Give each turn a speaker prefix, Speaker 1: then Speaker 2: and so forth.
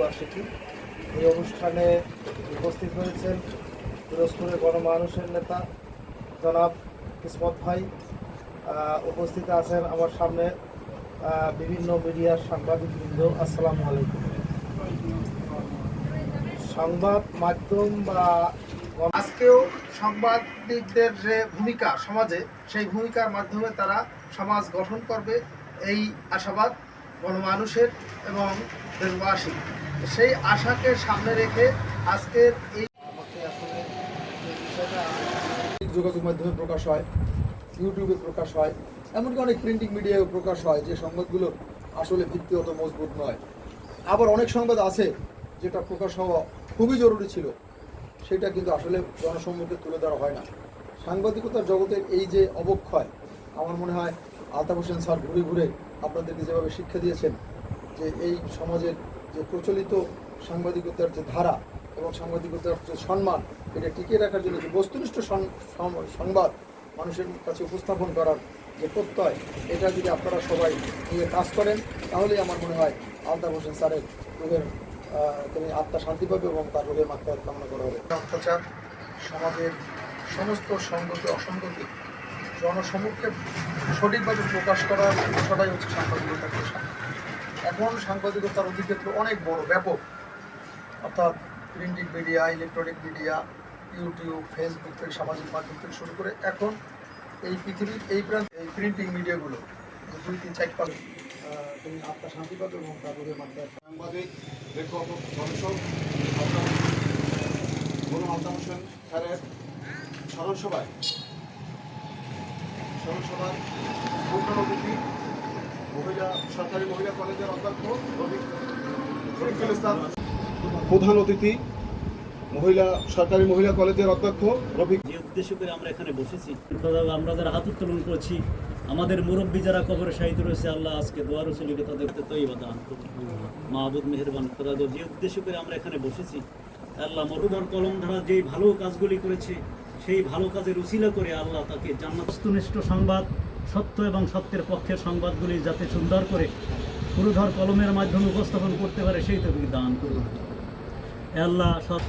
Speaker 1: বার্ষিকী। এই অনুষ্ঠানে উপস্থিত হয়েছেন পিরোজপুরের গণমানুষের নেতা জনাব কিসমত ভাই। উপস্থিত আছেন আমার সামনে বিভিন্ন মিডিয়ার সাংবাদিকবৃন্দ। আসসালামু আলাইকুম। সংবাদ মাধ্যম বা আজকেও সাংবাদিকদের যে ভূমিকা সমাজে, সেই ভূমিকার মাধ্যমে তারা সমাজ গঠন করবে, এই আশাবাদ গণমানুষের এবং দেশবাসী সেই আশাকে সামনে রেখে আজকের এই
Speaker 2: যোগাযোগ মাধ্যমে প্রকাশ হয়, ইউটিউবে প্রকাশ হয়, এমনকি অনেক প্রিন্টিং মিডিয়ায় প্রকাশ হয় যে সংবাদগুলো আসলে ভিত্তিগত মজবুত নয়। আবার অনেক সংবাদ আছে যেটা প্রকাশ হওয়া খুবই জরুরি ছিল, সেটা কিন্তু আসলে জনসম্মুখে তুলে ধরা হয় না। সাংবাদিকতার জগতের এই যে অবক্ষয়, আমার মনে হয় আলতাফ হোসেন স্যার ঘুরে ঘুরে আপনাদেরকে যেভাবে শিক্ষা দিয়েছেন যে এই সমাজের যে প্রচলিত সাংবাদিকতার যে ধারা এবং সাংবাদিকতার যে সম্মান, এটা টিকিয়ে রাখার জন্য যে বস্তুনিষ্ঠ সংবাদ মানুষের কাছে উপস্থাপন করার যে প্রত্যয়, এটা যদি আপনারা সবাই নিয়ে কাজ করেন, তাহলেই আমার মনে হয় আলতাফ হোসেন স্যারের রোগের তিনি আত্মা শান্তি পাবে এবং তার রোগের মাত্রা কামনা করা হবে। অত্যাচার সমাজের সমস্ত সঙ্গতি অসঙ্গতি জনসমক্ষে সঠিকভাবে প্রকাশ করার বিষয়টাই হচ্ছে সাংবাদিকতার পেশা। এখন সাংবাদিকতার অধিক্ষেত্র অনেক বড়, ব্যাপক। অর্থাৎ printing media, electronic media, YouTube, Facebook থেকে সামাজিক মাধ্যম থেকে শুরু করে এখন এই পৃথিবীর, এই প্রান্তে এই প্রিন্টিং মিডিয়াগুলো দুই তিন চার পাঁচ তুমি আত্মা শান্তি পাবে এবং রোগের মাত্রা
Speaker 3: সাংবাদিক, লেখক গুরু আলতাফ হোসেন স্যারের স্মরণ সভায় স্মরণ সভার মহিলা, সরকারি মহিলা কলেজের অধ্যক্ষ রবি প্রধান অতিথি, মহিলা, সরকারি মহিলা কলেজের অধ্যক্ষ রফিক
Speaker 4: যে উদ্দেশ্য করে আমরা এখানে বসেছি, আমরা যারা হাত উত্তোলন করছি, আমাদের মুরব্বী যারা কবরে সাহিত্য রয়েছে, আল্লাহ আজকে দোয়ার রসুলিকে তাদেরকে দান করুন মাহবুদ মেহরবান যে উদ্দেশ্য করে আমরা এখানে বসেছি, আল্লাহ মরুধর কলম ধারা যে ভালো কাজগুলি করেছে সেই ভালো কাজের উচিলা করে আল্লাহ তাকে জান্নাতস্তুনিষ্ঠ সংবাদ, সত্য এবং সত্যের পক্ষের সংবাদগুলি যাতে সুন্দর করে পুরুধর কলমের মাধ্যমে উপস্থাপন করতে পারে, সেই তো দান করুন। আল্লাহ সব